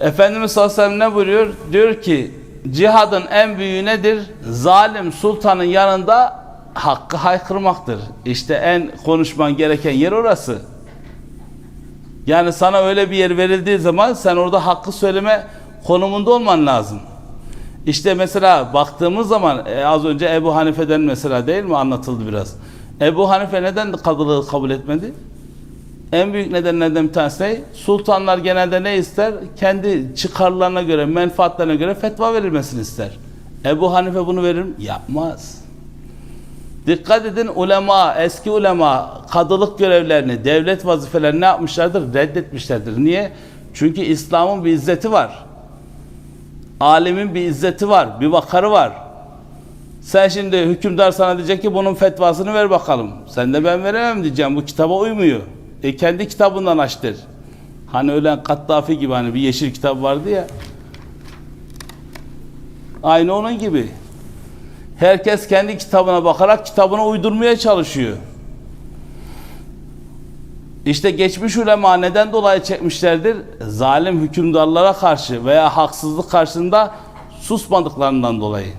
Efendimiz sallallahu aleyhi ve sellem ne buyuruyor? Diyor ki cihadın en büyüğü nedir? Zalim sultanın yanında hakkı haykırmaktır. İşte en konuşman gereken yer orası. Yani sana öyle bir yer verildiği zaman sen orada hakkı söyleme konumunda olman lazım. İşte mesela baktığımız zaman e, az önce Ebu Hanife'den mesela değil mi anlatıldı biraz. Ebu Hanife neden kadılığı kabul etmedi? En büyük nedenlerden bir tanesi ne? Sultanlar genelde ne ister? Kendi çıkarlarına göre, menfaatlerine göre fetva verilmesini ister. Ebu Hanife bunu verir mi? Yapmaz. Dikkat edin ulema, eski ulema kadılık görevlerini, devlet vazifelerini ne yapmışlardır? Reddetmişlerdir. Niye? Çünkü İslam'ın bir izzeti var. Alimin bir izzeti var, bir vakarı var. Sen şimdi hükümdar sana diyecek ki bunun fetvasını ver bakalım. Sen de ben veremem diyeceğim. Bu kitaba uymuyor. E kendi kitabından açtır. Hani ölen Kattafi gibi hani bir yeşil kitap vardı ya. Aynı onun gibi. Herkes kendi kitabına bakarak kitabına uydurmaya çalışıyor. İşte geçmiş ulema neden dolayı çekmişlerdir? Zalim hükümdarlara karşı veya haksızlık karşısında susmadıklarından dolayı.